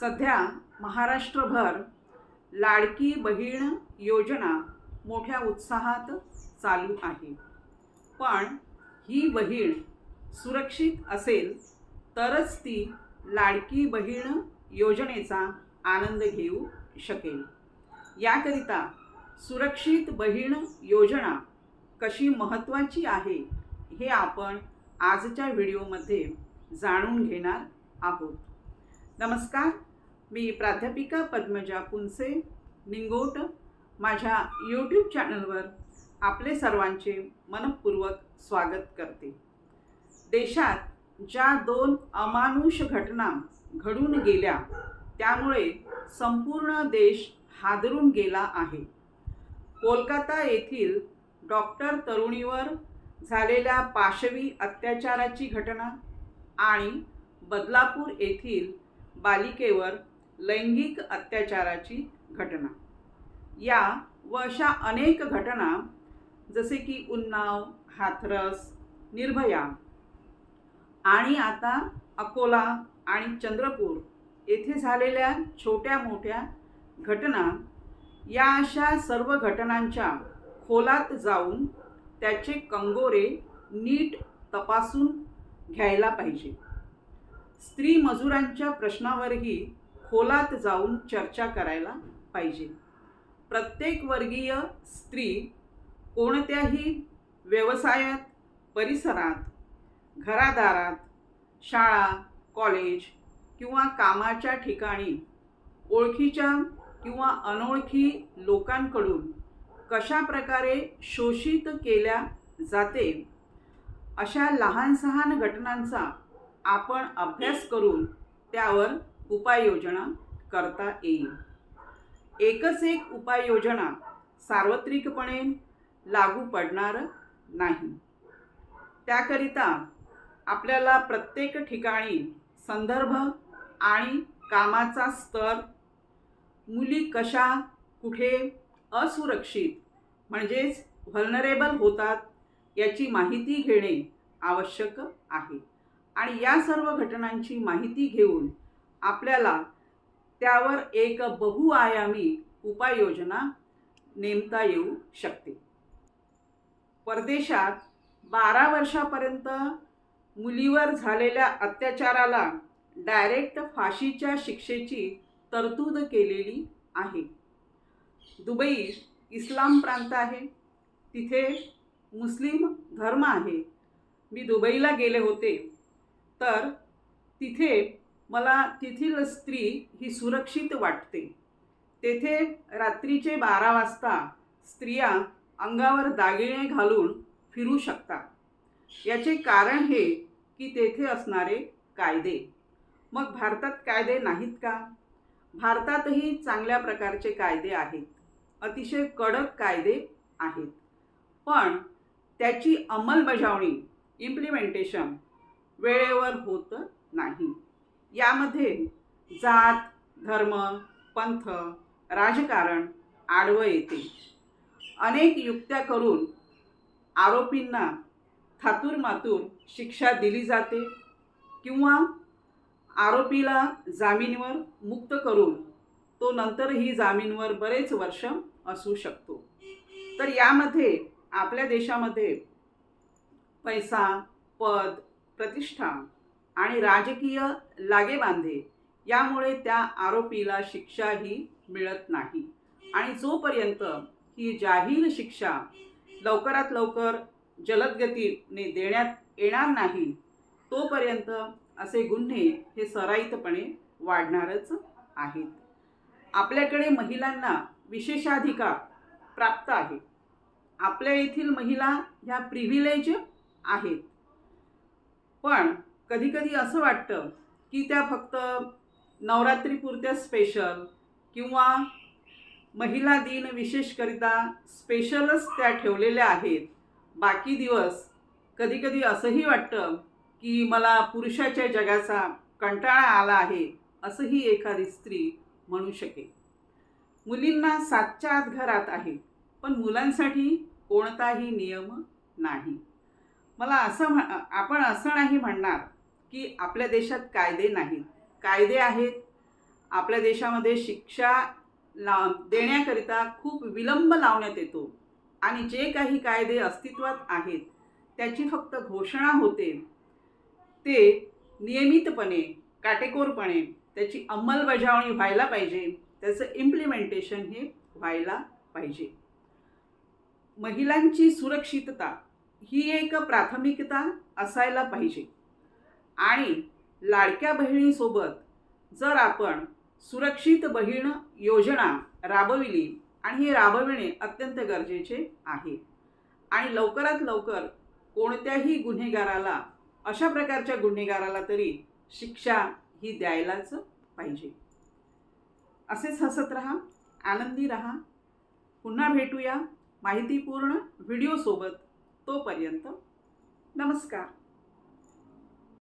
सध्या महाराष्ट्रभर लाडकी बहीण योजना मोठ्या उत्साहात चालू आहे. पण ही बहीण सुरक्षित असेल तरच ती लाडकी बहीण योजनेचा आनंद घेऊ शकेल. याकरिता सुरक्षित बहीण योजना कशी महत्त्वाची आहे हे आपण आजच्या व्हिडिओमध्ये जाणून घेणार आहोत. नमस्कार. मी प्राध्यापिका पद्मजा पुनसे निंगोट. माझ्या यूट्यूब चॅनलवर आपले सर्वांचे मनपूर्वक स्वागत करते. देशात ज्या दोन अमानुष घटना घडून गेल्या त्यामुळे संपूर्ण देश हादरून गेला आहे. कोलकाता येथील डॉक्टर तरुणीवर झालेल्या पाशवी अत्याचाराची घटना आणि बदलापूर येथील बालिकेवर लैंगिक अत्याचाराची घटना. या व अशा अनेक घटना जसे की उन्नाव हाथरस निर्भया आणि आता अकोला आणि चंद्रपूर येथे झालेल्या छोट्या मोठ्या घटना या अशा सर्व घटनांच्या खोलात जाऊन त्याचे कंगोरे नीट तपासून घ्यायला पाहिजे. स्त्री मजुरांच्या प्रश्नावरही खोलात जाऊन चर्चा करायला पाहिजे. प्रत्येक वर्गीय स्त्री कोणत्याही व्यवसायात परिसरात घरादारात शाळा कॉलेज किंवा कामाच्या ठिकाणी ओळखीच्या किंवा अनोळखी लोकांकडून कशा प्रकारे शोषित केल्या जाते अशा लहान सहान घटनांचा आपण अभ्यास करून त्यावर उपाययोजना करता येईल. एकच एक उपाययोजना सार्वत्रिकपणे लागू पडणार नाही. त्याकरिता आपल्याला प्रत्येक ठिकाणी संदर्भ आणि कामाचा स्तर मुली कशा कुठे असुरक्षित म्हणजेच व्हलनरेबल होतात याची माहिती घेणे आवश्यक आहे. आणि या सर्व घटनांची माहिती घेऊन आपल्याला त्यावर एक बहुआयामी उपाययोजना नेमता येऊ शकते. परदेशात बारा वर्षापर्यंत मुलीवर झालेल्या अत्याचाराला डायरेक्ट फाशीच्या शिक्षेची तरतूद केलेली आहे. दुबई इस्लाम प्रांत आहे. तिथे मुस्लिम धर्म आहे. मी दुबईला गेले होते. तर तिथे मला तेथील स्त्री ही सुरक्षित वाटते. तेथे रात्रीचे बारा वाजता स्त्रिया अंगावर दागिने घालून फिरू शकतात. याचे कारण हे की तेथे असणारे कायदे. मग भारतात कायदे नाहीत का? भारतातही चांगल्या प्रकारचे कायदे आहेत. अतिशय कडक कायदे आहेत. पण त्याची अंमलबजावणी इम्प्लिमेंटेशन वेळेवर होत नाही. यामध्ये जात धर्म पंथ राजकारण आडवं येते. अनेक युक्त्या करून आरोपींना थातूर मातूर शिक्षा दिली जाते किंवा आरोपीला जामीनवर मुक्त करून तो नंतरही जामीनवर बरेच वर्ष असू शकतो. तर यामध्ये आपल्या देशामध्ये पैसा पद प्रतिष्ठा आणि राजकीय लागेबांधे यामुळे त्या आरोपीला शिक्षाही मिळत नाही. आणि जोपर्यंत ही जाहीर शिक्षा लवकरात लवकर जलदगतीने देण्यात येणार नाही तोपर्यंत असे गुन्हे हे सराईतपणे वाढणारच आहेत. आपल्याकडे महिलांना विशेषाधिकार प्राप्त आहे आपल्या येथील महिला ह्या प्रिव्हिलेज आहेत. पण कधीकधी असं वाटतं की त्या फक्त नवरात्रीपुरत्या स्पेशल किंवा महिला दिन विशेषकरिता स्पेशलच त्या ठेवलेल्या आहेत. बाकी दिवस कधीकधी असंही वाटतं की मला पुरुषाच्या जगाचा कंटाळा आला आहे असंही एखादी स्त्री म्हणू शकेल. मुलींना सातच्या आत घरात आहे पण मुलांसाठी कोणताही नियम नाही. मला असं म्ह आपण असं नाही म्हणणार की आपल्या देशात कायदे नाहीत. कायदे आहेत. आपल्या देशामध्ये शिक्षा ला देण्याकरिता खूप विलंब लावण्यात येतो. आणि जे काही कायदे अस्तित्वात आहेत त्याची फक्त घोषणा होते. ते नियमितपणे काटेकोरपणे त्याची अंमलबजावणी व्हायला पाहिजे. त्याचं इम्प्लिमेंटेशन हे व्हायला पाहिजे. महिलांची सुरक्षितता ही एक प्राथमिकता असायला पाहिजे. आणि लाडक्या बहिणीसोबत जर आपण सुरक्षित बहीण योजना राबविली आणि हे राबविणे अत्यंत गरजेचे आहे. आणि लवकरात लवकर कोणत्याही गुन्हेगाराला अशा प्रकारच्या गुन्हेगाराला तरी शिक्षा ही द्यायलाच पाहिजे. असेच हसत रहा आनंदी रहा. पुन्हा भेटूया माहितीपूर्ण व्हिडिओसोबत तोपर्यंत. नमस्कार.